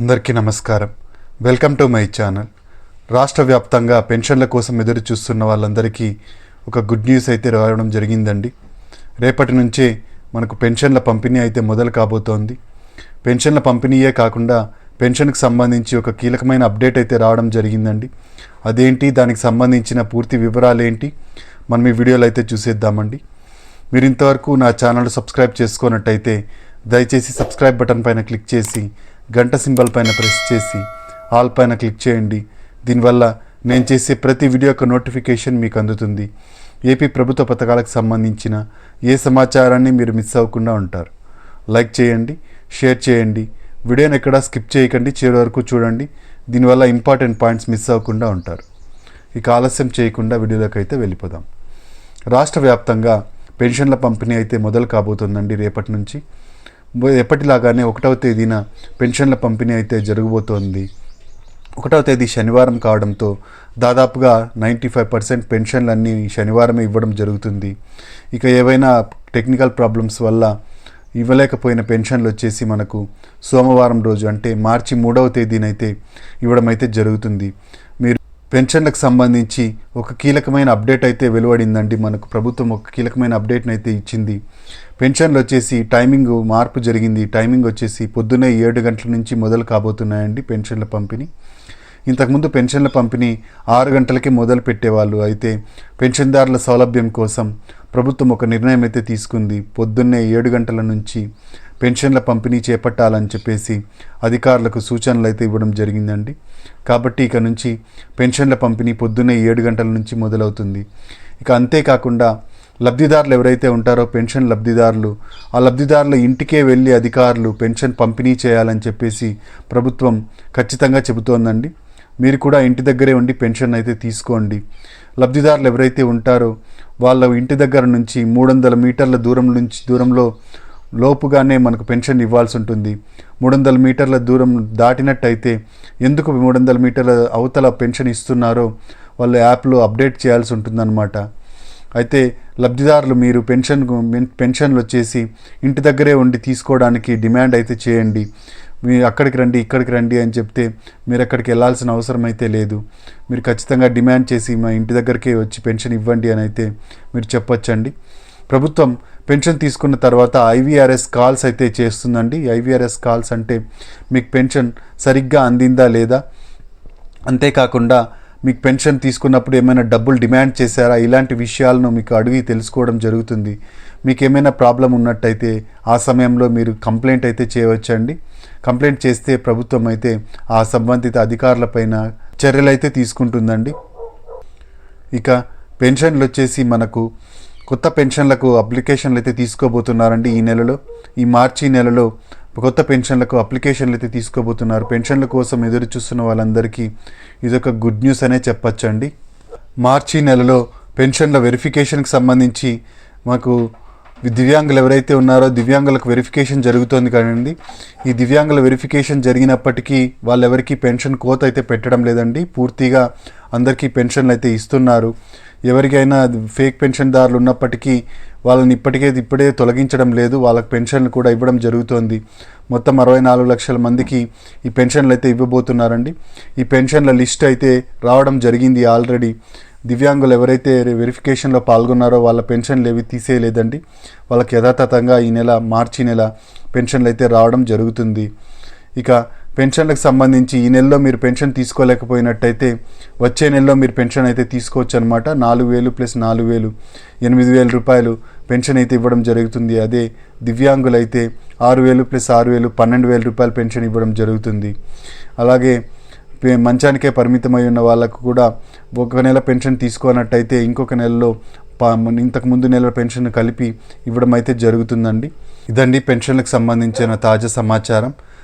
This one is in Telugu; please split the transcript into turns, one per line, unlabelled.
అందరికీ నమస్కారం. Welcome to my channel. రాష్ట్ర వ్యాప్తంగా పెన్షన్ల కోసం ఎదురు చూస్తున్న వాళ్ళందరికీ ఒక గుడ్ న్యూస్ అయితే రావడం జరిగిందండి. రేపటి నుంచే మనకు పెన్షన్ల పంపిణీ అయితే మొదలు కాబోతోంది. పెన్షన్ల పంపిణీయే కాకుండా పెన్షన్కి సంబంధించి ఒక కీలకమైన అప్డేట్ అయితే రావడం జరిగిందండి. అదేంటి? దానికి సంబంధించిన పూర్తి వివరాలు ఏంటి మనం ఈ వీడియోలో అయితే చూసేద్దామండి. మీరు ఇంతవరకు నా ఛానల్ సబ్స్క్రైబ్ చేసుకున్నట్టయితే దయచేసి సబ్స్క్రైబ్ బటన్ పైన క్లిక్ చేసి గంట సింబల్ పైన ప్రెస్ చేసి ఆల్ పైన క్లిక్ చేయండి. దీనివల్ల నేను చేసే ప్రతి వీడియో యొక్క నోటిఫికేషన్ మీకు అందుతుంది. ఏపీ ప్రభుత్వ పథకాలకు సంబంధించిన ఏ సమాచారాన్ని మీరు మిస్ అవ్వకుండా ఉంటారు. లైక్ చేయండి షేర్ చేయండి. వీడియోని ఎక్కడా స్కిప్ చేయకండి చివరి వరకు చూడండి. దీనివల్ల ఇంపార్టెంట్ పాయింట్స్ మిస్ అవ్వకుండా ఉంటారు. ఇక ఆలస్యం చేయకుండా వీడియోలోకి అయితే వెళ్ళిపోదాం. రాష్ట్ర వ్యాప్తంగా పెన్షన్ల పంపిణీ అయితే మొదలు కాబోతుందండి రేపటి నుంచి. ఎప్పటిలాగానే ఒకటవ తేదీన పెన్షన్ల పంపిణీ అయితే జరగబోతోంది. ఒకటవ తేదీ శనివారం కావడంతో దాదాపుగా నైంటీ ఫైవ్ పర్సెంట్ పెన్షన్లన్నీ శనివారమే ఇవ్వడం జరుగుతుంది. ఇక ఏవైనా టెక్నికల్ ప్రాబ్లమ్స్ వల్ల ఇవ్వలేకపోయిన పెన్షన్లు వచ్చేసి మనకు సోమవారం రోజు అంటే మార్చి మూడవ తేదీనైతే ఇవ్వడం అయితే జరుగుతుంది. పెన్షన్లకు సంబంధించి ఒక కీలకమైన అప్డేట్ అయితే వెలువడిందండి. మనకు ప్రభుత్వం ఒక కీలకమైన అప్డేట్ని అయితే ఇచ్చింది. పెన్షన్లు వచ్చేసి టైమింగ్ మార్పు జరిగింది. టైమింగ్ వచ్చేసి పొద్దున్నే ఏడు గంటల నుంచి మొదలు కాబోతున్నాయండి పెన్షన్ల పంపిణీ. ఇంతకుముందు పెన్షన్ల పంపిణీ ఆరు గంటలకే మొదలు పెట్టేవాళ్ళు. అయితే పెన్షన్దారుల సౌలభ్యం కోసం ప్రభుత్వం ఒక నిర్ణయం అయితే తీసుకుంది. పొద్దున్నే ఏడు గంటల నుంచి పెన్షన్ల పంపిణీ చేపట్టాలని చెప్పేసి అధికారులకు సూచనలు అయితే ఇవ్వడం జరిగిందండి. కాబట్టి ఇక నుంచి పెన్షన్ల పంపిణీ పొద్దున్నే ఏడు గంటల నుంచి మొదలవుతుంది. ఇక అంతేకాకుండా లబ్ధిదారులు ఎవరైతే ఉంటారో పెన్షన్ లబ్ధిదారులు ఆ లబ్ధిదారుల ఇంటికే వెళ్ళి అధికారులు పెన్షన్ పంపిణీ చేయాలని చెప్పేసి ప్రభుత్వం ఖచ్చితంగా చెబుతోందండి. మీరు కూడా ఇంటి దగ్గరే ఉండి పెన్షన్ అయితే తీసుకోండి. లబ్ధిదారులు ఎవరైతే ఉంటారో వాళ్ళ ఇంటి దగ్గర నుంచి మూడు వందల మీటర్ల దూరం నుంచి దూరంలో లోపుగానే మనకు పెన్షన్ ఇవ్వాల్సి ఉంటుంది. మూడు వందల మీటర్ల దూరం దాటినట్టయితే ఎందుకు మూడు వందల మీటర్ల అవతల పెన్షన్ ఇస్తున్నారో వాళ్ళు యాప్లో అప్డేట్ చేయాల్సి ఉంటుందన్నమాట. అయితే లబ్ధిదారులు మీరు పెన్షన్ పెన్షన్లు వచ్చేసి ఇంటి దగ్గరే ఉండి తీసుకోవడానికి డిమాండ్ అయితే చేయండి. మీరు అక్కడికి రండి ఇక్కడికి రండి అని చెప్తే మీరు అక్కడికి వెళ్ళాల్సిన అవసరం అయితే లేదు. మీరు ఖచ్చితంగా డిమాండ్ చేసి మా ఇంటి దగ్గరికే వచ్చి పెన్షన్ ఇవ్వండి అని అయితే మీరు చెప్పొచ్చండి. ప్రభుత్వం పెన్షన్ తీసుకున్న తర్వాత ఐవీఆర్ఎస్ కాల్స్ అయితే చేస్తుందండి. ఐవీఆర్ఎస్ కాల్స్ అంటే మీకు పెన్షన్ సరిగ్గా అందిందా లేదా? అంతేకాకుండా మీకు పెన్షన్ తీసుకున్నప్పుడు ఏమైనా డబ్బులు డిమాండ్ చేశారా? ఇలాంటి విషయాలను మీకు అడిగి తెలుసుకోవడం జరుగుతుంది. మీకు ఏమైనా ప్రాబ్లం ఉన్నట్టయితే ఆ సమయంలో మీరు కంప్లైంట్ అయితే చేయవచ్చండి. కంప్లైంట్ చేస్తే ప్రభుత్వం అయితే ఆ సంబంధిత అధికారులపైన చర్యలు అయితే తీసుకుంటుందండి. ఇక పెన్షన్లు వచ్చేసి మనకు కొత్త పెన్షన్లకు అప్లికేషన్లు అయితే తీసుకోబోతున్నారండి ఈ నెలలో. ఈ మార్చి నెలలో కొత్త పెన్షన్లకు అప్లికేషన్లు అయితే తీసుకోబోతున్నారు. పెన్షన్ల కోసం ఎదురు చూస్తున్న వాళ్ళందరికీ ఇదొక గుడ్ న్యూస్ అనే చెప్పచ్చండి. మార్చి నెలలో పెన్షన్ల వెరిఫికేషన్కి సంబంధించి మాకు దివ్యాంగులు ఎవరైతే ఉన్నారో దివ్యాంగులకు వెరిఫికేషన్ జరుగుతోంది కానివ్వండి ఈ దివ్యాంగుల వెరిఫికేషన్ జరిగినప్పటికీ వాళ్ళెవరికి పెన్షన్ కోత అయితే పెట్టడం లేదండి. పూర్తిగా అందరికీ పెన్షన్లు అయితే ఇస్తున్నారు. ఎవరికైనా ఫేక్ పెన్షన్దారులు ఉన్నప్పటికీ వాళ్ళని ఇప్పటికే ఇప్పుడే తొలగించడం లేదు వాళ్ళకి పెన్షన్లు కూడా ఇవ్వడం జరుగుతోంది. మొత్తం అరవై నాలుగు లక్షల మందికి ఈ పెన్షన్లు అయితే ఇవ్వబోతున్నారండి. ఈ పెన్షన్ల లిస్ట్ అయితే రావడం జరిగింది ఆల్రెడీ. దివ్యాంగులు ఎవరైతే వెరిఫికేషన్లో పాల్గొన్నారో వాళ్ళ పెన్షన్లు ఏవి తీసేయలేదండి. వాళ్ళకి యథాతథంగా ఈ నెల మార్చి నెల పెన్షన్లు అయితే రావడం జరుగుతుంది. ఇక పెన్షన్లకు సంబంధించి ఈ నెలలో మీరు పెన్షన్ తీసుకోలేకపోయినట్టయితే వచ్చే నెలలో మీరు పెన్షన్ అయితే తీసుకోవచ్చు అనమాట నాలుగు వేలు ప్లస్ నాలుగు వేలు ఎనిమిది వేల రూపాయలు పెన్షన్ అయితే ఇవ్వడం జరుగుతుంది. అదే దివ్యాంగులైతే ఆరు వేలు ప్లస్ ఆరు వేలు పన్నెండు వేల రూపాయలు పెన్షన్ ఇవ్వడం జరుగుతుంది. అలాగే మంచానికే పరిమితమై ఉన్న వాళ్ళకు కూడా ఒక నెల పెన్షన్ తీసుకోనట్టయితే ఇంకొక నెలలో ఇంతకు ముందు నెల పెన్షన్ కలిపి ఇవ్వడం అయితే జరుగుతుందండి. ఇదండి పెన్షన్లకు సంబంధించిన తాజా సమాచారం.